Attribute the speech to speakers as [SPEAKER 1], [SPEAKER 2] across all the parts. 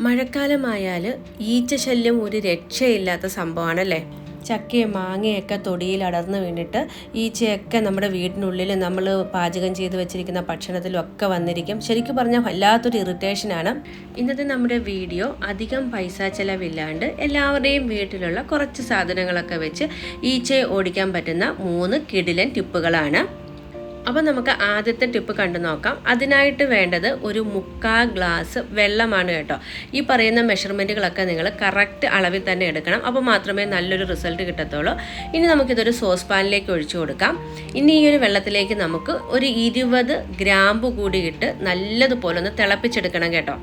[SPEAKER 1] മഴക്കാലമായാൽ ഈച്ച ശല്യം ഒരു രക്ഷയില്ലാത്ത സംഭവമാണല്ലേ? ചക്കയും മാങ്ങയൊക്കെ തൊടിയിൽ അടർന്നു വീണിട്ട് ഈച്ചയൊക്കെ നമ്മുടെ വീടിനുള്ളിൽ നമ്മൾ പാചകം ചെയ്ത് വെച്ചിരിക്കുന്ന ഭക്ഷണത്തിലും ഒക്കെ വന്നിരിക്കും. ശരിക്കും പറഞ്ഞാൽ വല്ലാത്തൊരു ഇറിറ്റേഷനാണ്. ഇന്നത്തെ നമ്മുടെ വീഡിയോ അധികം പൈസ ചിലവില്ലാണ്ട് എല്ലാവരുടെയും വീട്ടിലുള്ള കുറച്ച് സാധനങ്ങളൊക്കെ വെച്ച് ഈച്ചയെ ഓടിക്കാൻ പറ്റുന്ന മൂന്ന് കിടിലൻ ടിപ്പുകളാണ്. അപ്പോൾ നമുക്ക് ആദ്യത്തെ ടിപ്പ് കണ്ടു നോക്കാം. അതിനായിട്ട് വേണ്ടത് ഒരു മുക്കാ ഗ്ലാസ് വെള്ളമാണ് കേട്ടോ. ഈ പറയുന്ന മെഷർമെന്റുകളൊക്കെ നിങ്ങൾ കറക്റ്റ് അളവിൽ തന്നെ എടുക്കണം. അപ്പോൾ മാത്രമേ നല്ലൊരു റിസൾട്ട് കിട്ടത്തുള്ളൂ. ഇനി നമുക്കിതൊരു സോസ് പാനിലേക്ക് ഒഴിച്ചു കൊടുക്കാം. ഇനി ഈ ഒരു വെള്ളത്തിലേക്ക് നമുക്ക് ഒരു ഇരുപത് ഗ്രാമ്പ് കൂടി ഇട്ട് നല്ലതുപോലെ ഒന്ന് തിളപ്പിച്ചെടുക്കണം കേട്ടോ.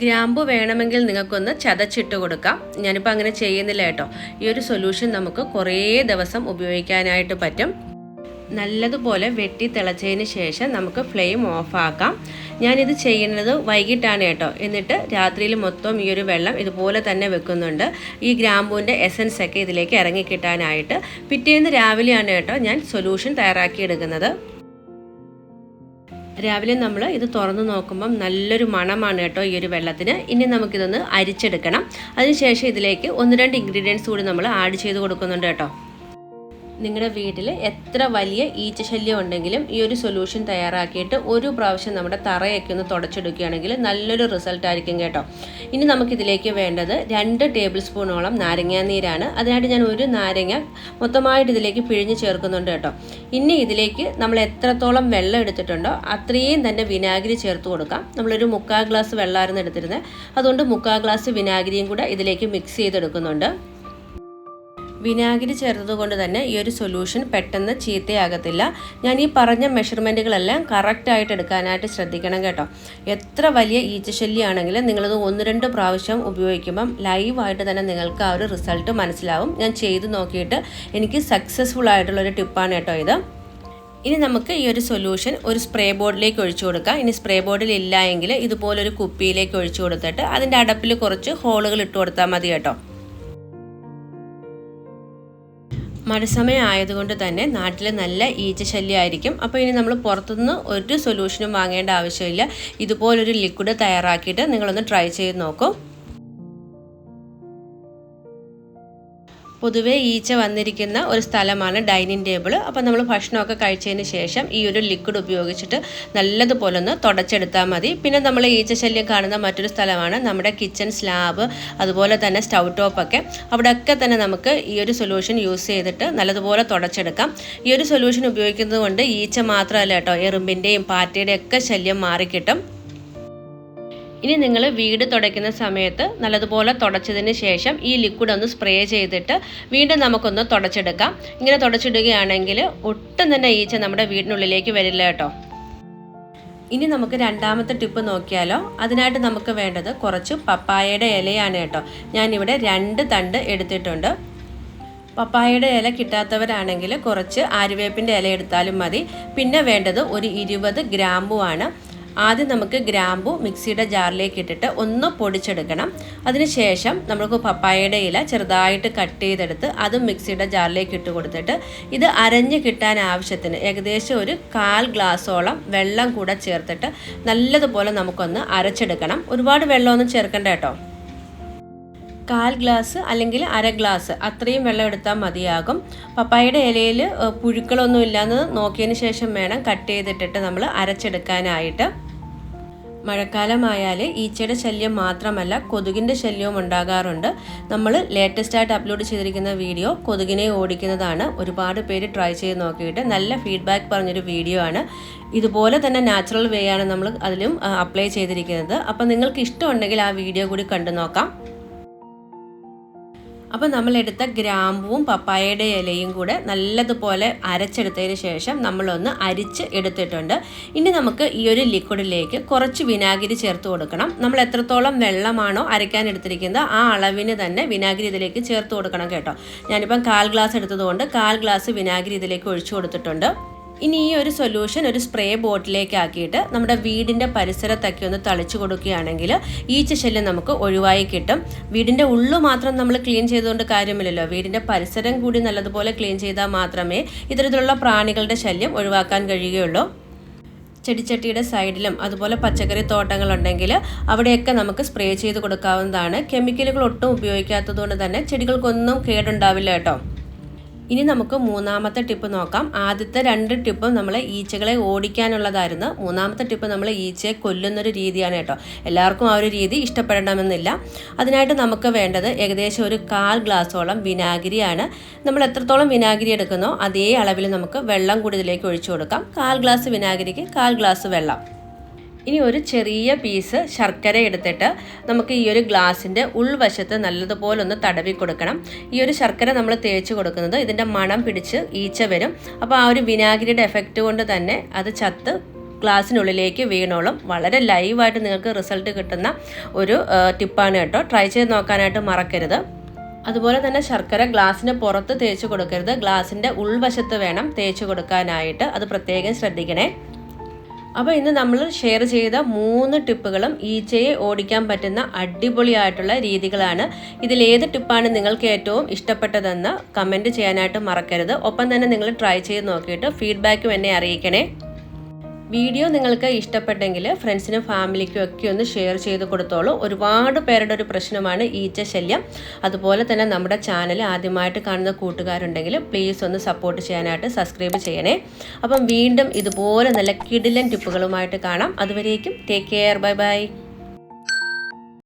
[SPEAKER 1] ഗ്രാമ്പു വേണമെങ്കിൽ നിങ്ങൾക്കൊന്ന് ചതച്ചിട്ട് കൊടുക്കാം. ഞാനിപ്പോൾ അങ്ങനെ ചെയ്യുന്നില്ല കേട്ടോ. ഈ ഒരു സൊല്യൂഷൻ നമുക്ക് കുറേ ദിവസം ഉപയോഗിക്കാനായിട്ട് പറ്റും. നല്ലതുപോലെ വെട്ടി തിളച്ചതിന് ശേഷം നമുക്ക് ഫ്ലെയിം ഓഫാക്കാം. ഞാനിത് ചെയ്യുന്നത് വൈകിട്ടാണ് കേട്ടോ. എന്നിട്ട് രാത്രിയിൽ മൊത്തം ഈ ഒരു വെള്ളം ഇതുപോലെ തന്നെ വെക്കുന്നുണ്ട്. ഈ ഗ്രാമ്പൂവിന്റെ എസൻസ് ഒക്കെ ഇതിലേക്ക് ഇറങ്ങിക്കിട്ടാനായിട്ട് പിറ്റേന്ന് രാവിലെയാണ് കേട്ടോ ഞാൻ സൊല്യൂഷൻ തയ്യാറാക്കിയെടുക്കുന്നത്. രാവിലെ നമ്മൾ ഇത് തുറന്ന് നോക്കുമ്പം നല്ലൊരു മണമാണ് കേട്ടോ ഈ ഒരു വെള്ളത്തിന്. ഇനി നമുക്കിതൊന്ന് അരിച്ചെടുക്കണം. അതിനുശേഷം ഇതിലേക്ക് ഒന്ന് രണ്ട് ഇൻഗ്രീഡിയൻസ് കൂടി നമ്മൾ ആഡ് ചെയ്ത് കൊടുക്കുന്നുണ്ട് കേട്ടോ. നിങ്ങളുടെ വീട്ടിൽ എത്ര വലിയ ഈച്ച ശല്യം ഉണ്ടെങ്കിലും ഈ ഒരു സൊല്യൂഷൻ തയ്യാറാക്കിയിട്ട് ഒരു പ്രാവശ്യം നമ്മുടെ തറയൊക്കെ ഒന്ന് തുടച്ചെടുക്കുകയാണെങ്കിൽ നല്ലൊരു റിസൾട്ട് ആയിരിക്കും കേട്ടോ. ഇനി നമുക്കിതിലേക്ക് വേണ്ടത് രണ്ട് ടേബിൾ സ്പൂണോളം നാരങ്ങാനീരാണ് അതിനായിട്ട് ഞാൻ ഒരു നാരങ്ങ മൊത്തമായിട്ട് ഇതിലേക്ക് പിഴിഞ്ഞ് ചേർക്കുന്നുണ്ട് കേട്ടോ. ഇനി ഇതിലേക്ക് നമ്മൾ എത്രത്തോളം വെള്ളം എടുത്തിട്ടുണ്ടോ അത്രയും തന്നെ വിനാഗിരി ചേർത്ത് കൊടുക്കാം. നമ്മളൊരു മുക്കാൽ ഗ്ലാസ് വെള്ളമായിരുന്നു എടുത്തിരുന്നത് അതുകൊണ്ട് മുക്കാൽ ഗ്ലാസ് വിനാഗിരിയും കൂടെ ഇതിലേക്ക് മിക്സ് ചെയ്തെടുക്കുന്നുണ്ട്. വിനാഗിരി ചേർത്തതുകൊണ്ട് തന്നെ ഈ ഒരു സൊല്യൂഷൻ പെട്ടെന്ന് ചീത്തയാകത്തില്ല. ഞാൻ ഈ പറഞ്ഞ മെഷർമെന്റുകളെല്ലാം കറക്റ്റായിട്ട് എടുക്കാനായിട്ട് ശ്രദ്ധിക്കണം കേട്ടോ. എത്ര വലിയ ഈച്ചശല്യമാണെങ്കിലും നിങ്ങളത് ഒന്ന് രണ്ട് പ്രാവശ്യം ഉപയോഗിക്കുമ്പം ലൈവായിട്ട് തന്നെ നിങ്ങൾക്ക് ആ ഒരു റിസൾട്ട് മനസ്സിലാവും. ഞാൻ ചെയ്ത് നോക്കിയിട്ട് എനിക്ക് സക്സസ്ഫുൾ ആയിട്ടുള്ള ഒരു ടിപ്പാണ് കേട്ടോ ഇത്. ഇനി നമുക്ക് ഈ ഒരു സൊല്യൂഷൻ ഒരു സ്പ്രേ ബോർഡിലേക്ക് ഒഴിച്ചു കൊടുക്കാം. ഇനി സ്പ്രേ ബോർഡിൽ ഇല്ല എങ്കിൽ ഇതുപോലൊരു കുപ്പിയിലേക്ക് ഒഴിച്ചു കൊടുത്തിട്ട് അതിന്റെ അടപ്പിൽ കുറച്ച് ഹോളുകൾ ഇട്ട് കൊടുത്താൽ മതി കേട്ടോ. മഴസമയം ആയതുകൊണ്ട് തന്നെ നാട്ടിൽ നല്ല ഈച്ച ശല്യമായിരിക്കും അപ്പോൾ ഇനി നമ്മൾ പുറത്തുനിന്ന് ഒരു സൊല്യൂഷനും വാങ്ങേണ്ട ആവശ്യമില്ല. ഇതുപോലൊരു ലിക്വിഡ് തയ്യാറാക്കിയിട്ട് നിങ്ങളൊന്ന് ട്രൈ ചെയ്ത് നോക്കൂ. പൊതുവേ ഈച്ച വന്നിരിക്കുന്ന ഒരു സ്ഥലമാണ് ഡൈനിങ് ടേബിൾ അപ്പോൾ നമ്മൾ ഭക്ഷണമൊക്കെ കഴിച്ചതിന് ശേഷം ഈ ഒരു ലിക്വിഡ് ഉപയോഗിച്ചിട്ട് നല്ലതുപോലെ ഒന്ന് തുടച്ചെടുത്താൽ മതി. പിന്നെ നമ്മൾ ഈച്ച ശല്യം കാണുന്ന മറ്റൊരു സ്ഥലമാണ് നമ്മുടെ കിച്ചൺ സ്ലാബ് അതുപോലെ തന്നെ സ്റ്റൗ ടോപ്പൊക്കെ അവിടെയൊക്കെ തന്നെ നമുക്ക് ഈ ഒരു സൊല്യൂഷൻ യൂസ് ചെയ്തിട്ട് നല്ലതുപോലെ തുടച്ചെടുക്കാം. ഈ ഒരു സൊല്യൂഷൻ ഉപയോഗിക്കുന്നത് കൊണ്ട് ഈച്ച മാത്രമല്ല കേട്ടോ എറുമ്പിന്റെയും പാറ്റയുടെയും ഒക്കെ ശല്യം മാറിക്കിട്ടും. ഇനി നിങ്ങൾ വീട് തുടയ്ക്കുന്ന സമയത്ത് നല്ലതുപോലെ തുടച്ചതിന് ശേഷം ഈ ലിക്വിഡ് ഒന്ന് സ്പ്രേ ചെയ്തിട്ട് വീണ്ടും നമുക്കൊന്ന് തുടച്ചെടുക്കാം. ഇങ്ങനെ തുടച്ചിടുകയാണെങ്കിൽ ഒട്ടും തന്നെ ഈച്ച നമ്മുടെ വീടിനുള്ളിലേക്ക് വരില്ല കേട്ടോ. ഇനി നമുക്ക് രണ്ടാമത്തെ ടിപ്പ് നോക്കിയാലോ. അതിനായിട്ട് നമുക്ക് വേണ്ടത് കുറച്ച് പപ്പായയുടെ ഇലയാണ് കേട്ടോ. ഞാനിവിടെ രണ്ട് തണ്ട് എടുത്തിട്ടുണ്ട്. പപ്പായയുടെ ഇല കിട്ടാത്തവരാണെങ്കിൽ കുറച്ച് ആര്യവേപ്പിന്റെ ഇല എടുത്താലും മതി. പിന്നെ വേണ്ടത് ഒരു ഇരുപത് ഗ്രാമ്പുവാണ്. ആദ്യം നമുക്ക് ഗ്രാമ്പു മിക്സിയുടെ ജാറിലേക്ക് ഇട്ടിട്ട് ഒന്ന് പൊടിച്ചെടുക്കണം. അതിനുശേഷം നമുക്ക് പപ്പായയുടെ ഇല ചെറുതായിട്ട് കട്ട് ചെയ്തെടുത്ത് അതും മിക്സിയുടെ ജാറിലേക്ക് ഇട്ട് കൊടുത്തിട്ട് ഇത് അരഞ്ഞ് കിട്ടാൻ ആവശ്യത്തിന് ഏകദേശം ഒരു കാൽ ഗ്ലാസ്സോളം വെള്ളം കൂടെ ചേർത്തിട്ട് നല്ലതുപോലെ നമുക്കൊന്ന് അരച്ചെടുക്കണം. ഒരുപാട് വെള്ളമൊന്നും ചേർക്കണ്ട കേട്ടോ. കാൽ ഗ്ലാസ് അല്ലെങ്കിൽ അര ഗ്ലാസ് അത്രയും വെള്ളം എടുത്താൽ മതിയാകും. പപ്പായയുടെ ഇലയിൽ പുഴുക്കളൊന്നും ഇല്ലാന്ന് നോക്കിയതിന് ശേഷം വേണം കട്ട് ചെയ്തിട്ടിട്ട് നമ്മൾ അരച്ചെടുക്കാനായിട്ട്. മഴക്കാലമായാൽ ഈച്ചയുടെ ശല്യം മാത്രമല്ല കൊതുകിന്റെ ശല്യവും ഉണ്ടാകാറുണ്ട്. നമ്മൾ ലേറ്റസ്റ്റ് ആയിട്ട് അപ്ലോഡ് ചെയ്തിരിക്കുന്ന വീഡിയോ കൊതുകിനെ ഓടിക്കുന്നതാണ്. ഒരുപാട് പേര് ട്രൈ ചെയ്ത് നോക്കിയിട്ട് നല്ല ഫീഡ്ബാക്ക് പറഞ്ഞൊരു വീഡിയോ ആണ്. ഇതുപോലെ തന്നെ നാച്ചുറൽ വേ ആണ് നമ്മൾ അതിലും അപ്ലൈ ചെയ്തിരിക്കുന്നത്. അപ്പോൾ നിങ്ങൾക്ക് ഇഷ്ടമുണ്ടെങ്കിൽ ആ വീഡിയോ കൂടി കണ്ടു നോക്കാം. അപ്പോൾ നമ്മളെടുത്ത ഗ്രാമ്പുവും പപ്പായയുടെ ഇലയും കൂടെ നല്ലതുപോലെ അരച്ചെടുത്തതിന് ശേഷം നമ്മളൊന്ന് അരിച്ച് എടുത്തിട്ടുണ്ട്. ഇനി നമുക്ക് ഈ ഒരു ലിക്വിഡിലേക്ക് കുറച്ച് വിനാഗിരി ചേർത്ത് കൊടുക്കണം. നമ്മൾ എത്രത്തോളം വെള്ളമാണോ അരയ്ക്കാൻ എടുത്തിരിക്കുന്നത് ആ അളവിന് തന്നെ വിനാഗിരി ഇതിലേക്ക് ചേർത്ത് കൊടുക്കണം കേട്ടോ. ഞാനിപ്പം കാൽ ഗ്ലാസ് എടുത്തതുകൊണ്ട് കാൽ ഗ്ലാസ് വിനാഗിരി ഇതിലേക്ക് ഒഴിച്ചു കൊടുത്തിട്ടുണ്ട്. ഇനി ഈ ഒരു സൊല്യൂഷൻ ഒരു സ്പ്രേ ബോട്ടിലേക്ക് ആക്കിയിട്ട് നമ്മുടെ വീടിന്റെ പരിസരത്തൊക്കെ ഒന്ന് തളിച്ചു കൊടുക്കുകയാണെങ്കിൽ ഈച്ച ശല്യം നമുക്ക് ഒഴിവായി കിട്ടും. വീടിന്റെ ഉള്ളു മാത്രം നമ്മൾ ക്ലീൻ ചെയ്തുകൊണ്ട് കാര്യമില്ലല്ലോ. വീടിന്റെ പരിസരം കൂടി നല്ലതുപോലെ ക്ലീൻ ചെയ്താൽ മാത്രമേ ഇത്തരത്തിലുള്ള പ്രാണികളുടെ ശല്യം ഒഴിവാക്കാൻ കഴിയുകയുള്ളൂ. ചെടിച്ചട്ടിയുടെ സൈഡിലും അതുപോലെ പച്ചക്കറി തോട്ടങ്ങളുണ്ടെങ്കിൽ അവിടെയൊക്കെ നമുക്ക് സ്പ്രേ ചെയ്ത് കൊടുക്കാവുന്നതാണ്. കെമിക്കലുകൾ ഒട്ടും ഉപയോഗിക്കാത്തതുകൊണ്ട് തന്നെ ചെടികൾക്കൊന്നും കേടുണ്ടാവില്ല കേട്ടോ. ഇനി നമുക്ക് മൂന്നാമത്തെ ടിപ്പ് നോക്കാം. ആദ്യത്തെ രണ്ട് ടിപ്പും നമ്മൾ ഈച്ചകളെ ഓടിക്കാനുള്ളതായിരുന്നു. മൂന്നാമത്തെ ടിപ്പ് നമ്മൾ ഈച്ചയെ കൊല്ലുന്നൊരു രീതിയാണ് കേട്ടോ. എല്ലാവർക്കും ആ ഒരു രീതി ഇഷ്ടപ്പെടണമെന്നില്ല. അതിനായിട്ട് നമുക്ക് വേണ്ടത് ഏകദേശം ഒരു കാൽ ഗ്ലാസോളം വിനാഗിരിയാണ്. നമ്മൾ എത്രത്തോളം വിനാഗിരി എടുക്കുന്നോ അതേ അളവിൽ നമുക്ക് വെള്ളം കൂടി ഒഴിച്ചു കൊടുക്കാം. കാൽ ഗ്ലാസ് വിനാഗിരിക്ക് കാൽ ഗ്ലാസ് വെള്ളം. ഇനി ഒരു ചെറിയ പീസ് ശർക്കര എടുത്തിട്ട് നമുക്ക് ഈ ഒരു ഗ്ലാസിന്റെ ഉൾവശത്ത് നല്ലതുപോലെ ഒന്ന് തടവി കൊടുക്കണം. ഈ ഒരു ശർക്കര നമ്മൾ തേച്ച് കൊടുക്കുന്നത് ഇതിന്റെ മണം പിടിച്ച് ഈച്ച വരും. അപ്പോൾ ആ ഒരു വിനാഗിരിയുടെ എഫക്റ്റ് കൊണ്ട് തന്നെ അത് ചത്ത് ഗ്ലാസ്സിനുള്ളിലേക്ക് വീണോളും. വളരെ ലൈവായിട്ട് നിങ്ങൾക്ക് റിസൾട്ട് കിട്ടുന്ന ഒരു ടിപ്പാണ് കേട്ടോ. ട്രൈ ചെയ്ത് നോക്കാനായിട്ട് മറക്കരുത്. അതുപോലെ തന്നെ ശർക്കര ഗ്ലാസ്സിന് പുറത്ത് തേച്ച് കൊടുക്കരുത്. ഗ്ലാസിന്റെ ഉൾവശത്ത് വേണം തേച്ച് കൊടുക്കാനായിട്ട്. അത് പ്രത്യേകം ശ്രദ്ധിക്കണേ. അപ്പോൾ ഇന്ന് നമ്മൾ ഷെയർ ചെയ്ത മൂന്ന് ടിപ്പുകളും ഈച്ചയെ ഓടിക്കാൻ പറ്റുന്ന അടിപൊളിയായിട്ടുള്ള രീതികളാണ്. ഇതിൽ ഏത് ടിപ്പാണ് നിങ്ങൾക്ക് ഏറ്റവും ഇഷ്ടപ്പെട്ടതെന്ന് കമന്റ് ചെയ്യാനായിട്ട് മറക്കരുത്. ഒപ്പം തന്നെ നിങ്ങൾ ട്രൈ ചെയ്ത് നോക്കിയിട്ട് ഫീഡ്ബാക്കും എന്നെ അറിയിക്കണേ. വീഡിയോ നിങ്ങൾക്ക് ഇഷ്ടപ്പെട്ടെങ്കിൽ ഫ്രണ്ട്സിനും ഫാമിലിക്കും ഒക്കെ ഒന്ന് ഷെയർ ചെയ്ത് കൊടുത്തോളൂ. ഒരുപാട് പേരുടെ ഒരു പ്രശ്നമാണ് ഈച്ച ശല്യം. അതുപോലെ തന്നെ നമ്മുടെ ചാനൽ ആദ്യമായിട്ട് കാണുന്ന കൂട്ടുകാരുണ്ടെങ്കിൽ പ്ലീസ് ഒന്ന് സപ്പോർട്ട് ചെയ്യാനായിട്ട് സബ്സ്ക്രൈബ് ചെയ്യണേ. അപ്പം വീണ്ടും ഇതുപോലെ നല്ല കിടിലൻ ടിപ്പുകളുമായിട്ട് കാണാം. അതുവരേക്കും ടേക്ക് കെയർ ബൈ ബൈ